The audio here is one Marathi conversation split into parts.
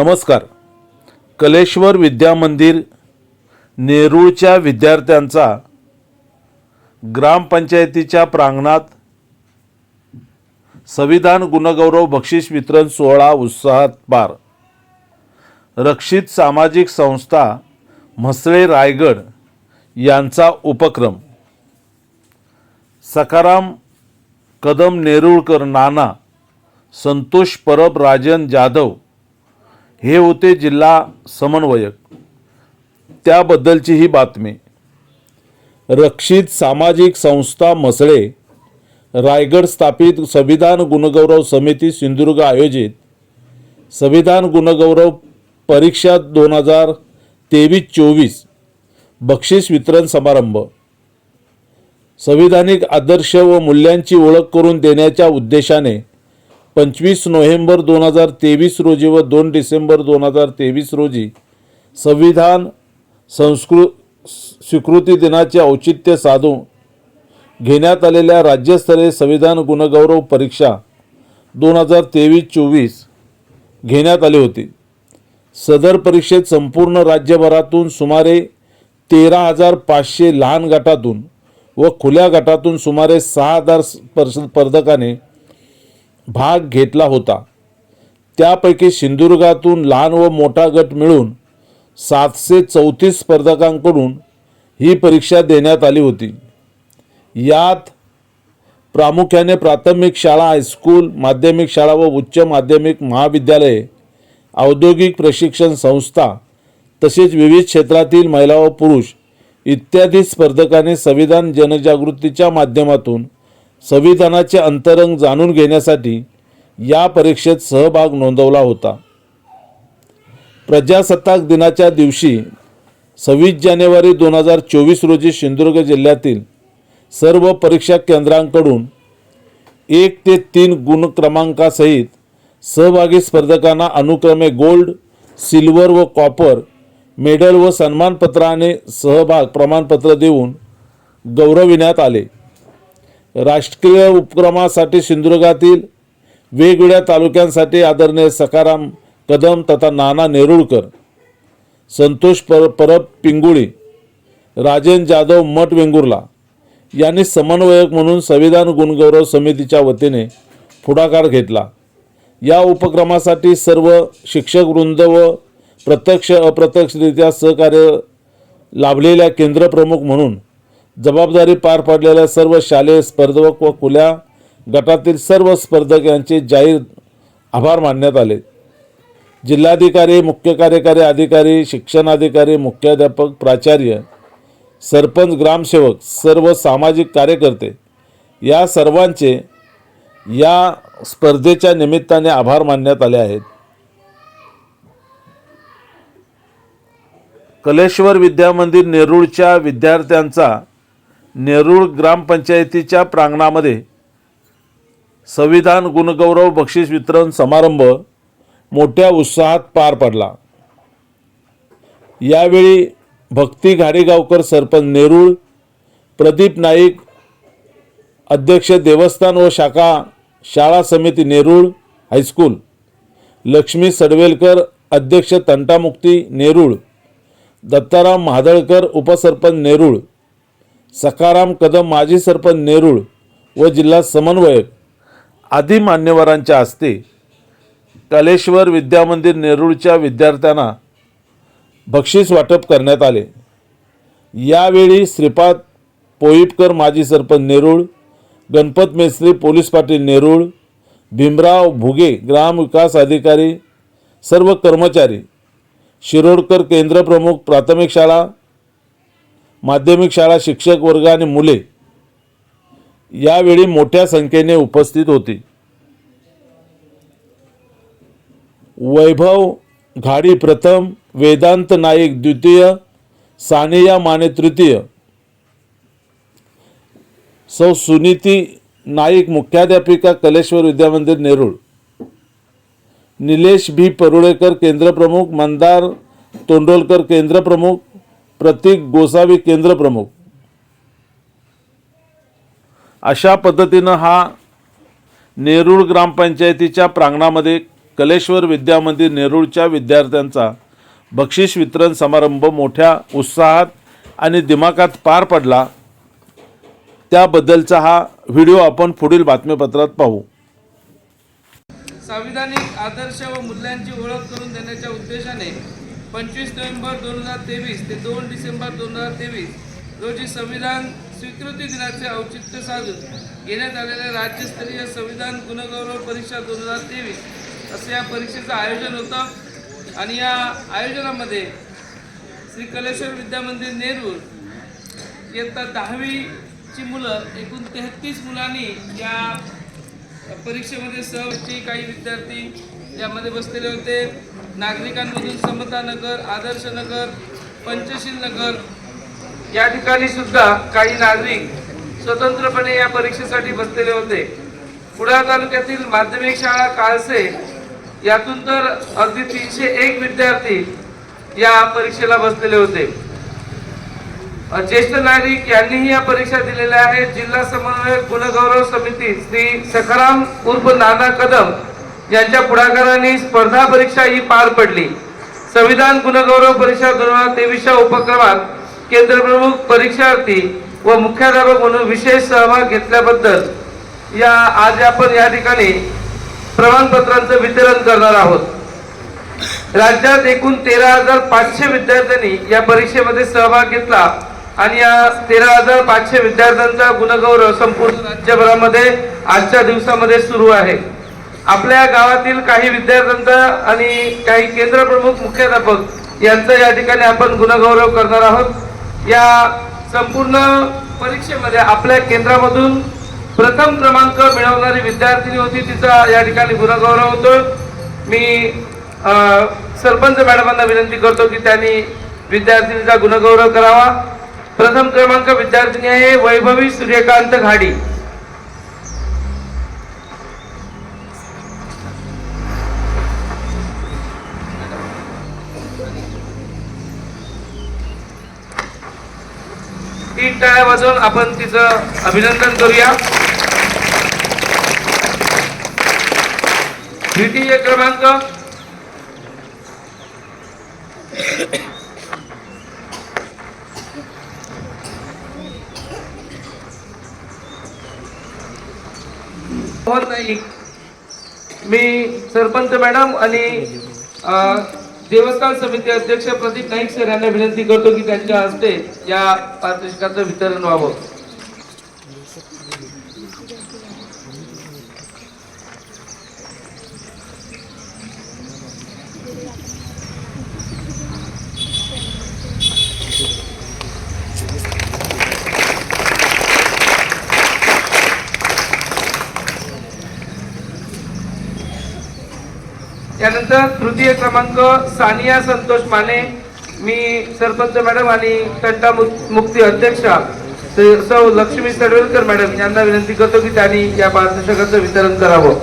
नमस्कार. कलेश्वर विद्या मंदिर नेरूळच्या विद्यार्थ्यांचा ग्रामपंचायतीच्या प्रांगणात संविधान गुणगौरव बक्षीस वितरण सोहळा उत्साहात पार. रक्षित सामाजिक संस्था म्हसळे रायगड यांचा उपक्रम. सकाराम कदम नेरुळकर नाना संतोष परब राजन जाधव हे होते जिल्हा समन्वयक. त्याबद्दलची ही बातमी. रक्षित सामाजिक संस्था मसळे रायगड स्थापित संविधान गुणगौरव समिती सिंधुदुर्ग आयोजित संविधान गुणगौरव परीक्षा दोन हजार तेवीस चोवीस बक्षीस वितरण समारंभ. संविधानिक आदर्श व मूल्यांची ओळख करून देण्याच्या उद्देशाने पंचवीस नोव्हेंबर दोन हजार तेवीस रोजी व दोन डिसेंबर दोन हजार तेवीस रोजी संविधान संस्कृ स्वीकृती दिनाचे औचित्य साधून घेण्यात आलेल्या राज्यस्तरीय संविधान गुणगौरव परीक्षा दोन हजार तेवीस चोवीस घेण्यात आली होती. सदर परीक्षेत संपूर्ण राज्यभरातून सुमारे तेरा हजार पाचशे लहान गटातून व खुल्या गटातून सुमारे सहा हजार स्पर्श स्पर्धकाने भाग घेतला होता. त्यापैकी सिंधुदुर्गातून लहान व मोठा गट मिळून सातशे चौतीस स्पर्धकांकडून ही परीक्षा देण्यात आली होती. यात प्रामुख्याने प्राथमिक शाळा हायस्कूल माध्यमिक शाळा व उच्च माध्यमिक महाविद्यालये औद्योगिक प्रशिक्षण संस्था तसेच विविध क्षेत्रातील महिला व पुरुष इत्यादी स्पर्धकांनी संविधान जनजागृतीच्या माध्यमातून संविधानाचे अंतरंग जाणून घेण्यासाठी या परीक्षेत सहभाग नोंदवला होता. प्रजासत्ताक दिनाच्या दिवशी सव्वीस जानेवारी दोन हजार चोवीस रोजी सिंधुदुर्ग जिल्ह्यातील सर्व परीक्षा केंद्रांकडून एक ते तीन गुण क्रमांकासहित सहभागी स्पर्धकांना अनुक्रमे गोल्ड सिल्वर व कॉपर मेडल व सन्मानपत्राने सहभाग प्रमाणपत्र देऊन गौरविण्यात आले. राष्ट्रीय उपक्रमासाठी सिंधुदुर्गातील वेगवेगळ्या तालुक्यांसाठी आदरणीय सकाराम कदम तथा नाना नेरुळकर संतोष पर परब पिंगुळी राजेन जाधव मठ वेंगुर्ला यांनी समन्वयक म्हणून संविधान गुणगौरव समितीच्या वतीने पुढाकार घेतला. या उपक्रमासाठी सर्व शिक्षक वृंद व प्रत्यक्ष अप्रत्यक्षरित्या सहकार्य लाभलेल्या केंद्रप्रमुख म्हणून जबाबदारी पार पाडलेल्या सर्व शालेय स्पर्धक व खुल्या गटातील सर्व स्पर्धक यांचे जाहीर आभार मानण्यात आले. जिल्हाधिकारी मुख्य कार्यकारी अधिकारी शिक्षणाधिकारी मुख्याध्यापक प्राचार्य सरपंच ग्रामसेवक सर्व सामाजिक कार्यकर्ते या सर्वांचे या स्पर्धेच्या निमित्ताने आभार मानण्यात आले आहेत. कलेश्वर विद्यामंदिर नेरूळच्या विद्यार्थ्यांचा नेरूळ ग्रामपंचायतीच्या प्रांगणामध्ये संविधान गुणगौरव बक्षीस वितरण समारंभ मोठ्या उत्साहात पार पडला. यावेळी भक्ती घाडेगावकर सरपंच नेरूळ प्रदीप नाईक अध्यक्ष देवस्थान व शाखा शाळा समिती नेरूळ हायस्कूल लक्ष्मी सडवेलकर अध्यक्ष तंटामुक्ती नेरूळ दत्ताराम महादळकर उपसरपंच नेरूळ सखाराम कदम माजी सरपंच नेरूळ व जिल्हा समन्वयक आदी मान्यवरांच्या हस्ते कलेश्वर विद्यामंदिर नेरूळच्या विद्यार्थ्यांना बक्षीस वाटप करण्यात आले. यावेळी श्रीपाद पोईपकर माजी सरपंच नेरूळ गणपत मेस्त्री पोलीस पाटील नेरूळ भीमराव भुगे ग्रामविकास अधिकारी सर्व कर्मचारी शिरोडकर केंद्रप्रमुख प्राथमिक शाळा माध्यमिक शाळा शिक्षक वर्ग आणि मुले यावेळी मोठ्या संख्येने उपस्थित होती. वैभव घाडी प्रथम वेदांत नाईक द्वितीय सानिया माने तृतीय. सौ सुनीती नाईक मुख्याध्यापिका कलेश्वर विद्यामंदिर नेरूळ. निलेश भी परुळेकर केंद्रप्रमुख मंदार तोंडोलकर केंद्रप्रमुख प्रतीक गोसावी केंद्रप्रमुख अशा पद्धतीनं हा नेरूळ ग्रामपंचायतीच्या प्रांगणामध्ये कलेश्वर विद्यामंदिर नेरूळच्या विद्यार्थ्यांचा बक्षीस वितरण समारंभ मोठ्या उत्साहात आणि दिमाखात पार पडला. त्याबद्दलचा हा व्हिडिओ आपण पुढील बातमीपत्रात पाहू. संविधानिक आदर्श व मूल्यांची ओळख करून देण्याच्या उद्देशाने पंचवीस नोव्हेंबर दोन हजार तेवीस ते दोन डिसेंबर दोन हजार तेवीस रोजी संविधान स्वीकृती दिनाचे औचित्य साधून घेण्यात आलेल्या राज्यस्तरीय संविधान गुणगौरव परीक्षा दोन हजार तेवीस असं या परीक्षेचं आयोजन होतं. आणि या आयोजनामध्ये श्री कलेश्वर विद्यामंदिर नेरूर इयत्ता दहावीची मुलं एकूण तेहतीस मुलांनी या परीक्षेमध्ये सहभागी काही विद्यार्थी यामध्ये बसलेले होते. नागरिकांमधून समता नगर आदर्श नगर पंचशील नगर या ठिकाणी सुद्धा काही नागरिक स्वतंत्रपणे या परीक्षेसाठी बसलेले होते. कुडाळ तालुक्यातील माध्यमिक शाळा काळसे यातून तर अगदी तीनशे एक विद्यार्थी या परीक्षेला बसलेले होते. ज्येष्ठ नागरिक यांनीही या परीक्षा दिलेल्या आहेत. जिल्हा समन्वयक गुणगौरव समिती श्री सखाराम उर्फ नाना कदम यांच्या पुढाकाराने स्पर्धा परीक्षा ही पार पडली. संविधान गुणगौरव परीक्षा दोन हजार तेवीसच्या उपक्रमात केंद्रप्रमुख परीक्षार्थी व मुख्याध्यापक म्हणून विशेष सहभाग घेतल्याबद्दल या आज आपण या ठिकाणी प्रमाणपत्रांचं वितरण करणार आहोत. राज्यात एकूण तेरा हजार पाचशे विद्यार्थ्यांनी या परीक्षेमध्ये सहभाग घेतला आणि या तेरा हजार पाचशे विद्यार्थ्यांचा गुणगौरव संपूर्ण राज्यभरामध्ये आजच्या दिवसामध्ये सुरू आहे. आपल्या गावातील काही विद्यार्थ्यांचा आणि काही केंद्रप्रमुख मुख्याध्यापक यांचा या ठिकाणी आपण गुणगौरव करणार आहोत. या संपूर्ण परीक्षेमध्ये आपल्या केंद्रामधून प्रथम क्रमांक मिळवणारी विद्यार्थिनी होती तिचा या ठिकाणी गुणगौरव होतो. मी सरपंच मॅडमांना विनंती करतो की त्यांनी विद्यार्थिनीचा गुणगौरव करावा. प्रथम क्रमांक विद्यार्थिनी आहे वैभवी सूर्यकांत घाडी. तीन टाळ्या वाजवून आपण तिचं अभिनंदन करूया. द्वितीय क्रमांक. हो, नाईक मी सरपंच मॅडम आणि देवस्थान समिती अध्यक्ष प्रदीप नाईक सर यांना विनंती करतो की त्यांच्या हस्ते या पारितोषिकाचं वितरण व्हावं. त्यानंतर तृतीय क्रमांक सानिया संतोष माने मी सरपंच मॅडम आणि तंटा मुक्ती अध्यक्षा सौ लक्ष्मी सडवेलकर मॅडम यांना विनंती करतो की त्यांनी या पारदर्शकाचं वितरण करावं.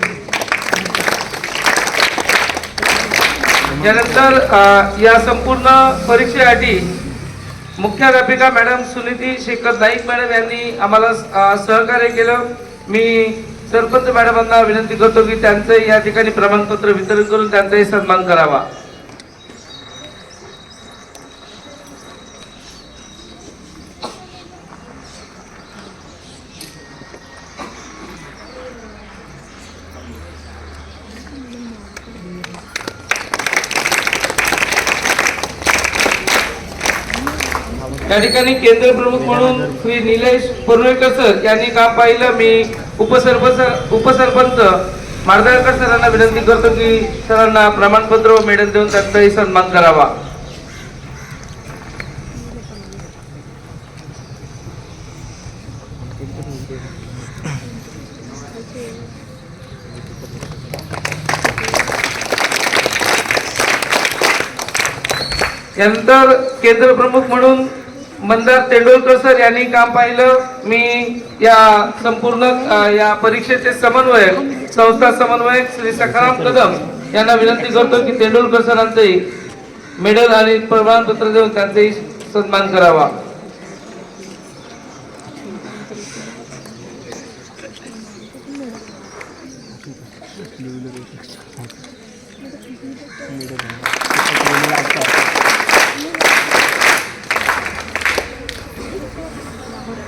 यानंतर त्यानंतर या संपूर्ण परीक्षेसाठी मुख्याध्यापिका मॅडम सुनीती शेखर नाईक मॅडम यांनी आम्हाला सहकार्य केलं. मी सरपंच मॅडमांना विनंती करतो की त्यांचं या ठिकाणी प्रमाणपत्र वितरण करून त्यांचाही सन्मान करावा. या ठिकाणी केंद्र प्रमुख म्हणून श्री निलेश परुळेकर सर यांनी काम पाहिलं. मी उपसरपंच उपसरपंच मार्दळकर सरांना विनंती करतो की सरांना प्रमाणपत्र व मेडल देऊन त्यांचाही सन्मान करावा. यानंतर केंद्र प्रमुख म्हणून मंदार तेंडुलकर सर यांनी काम पाहिलं. मी या संपूर्ण या परीक्षेचे समन्वयक संस्था समन्वयक श्री सखाराम कदम यांना विनंती करतो की तेंडुलकर सरांचंही मेडल आणि प्रमाणपत्र देऊन त्यांचाही सन्मान करावा पाचशे होते काही डिझाईन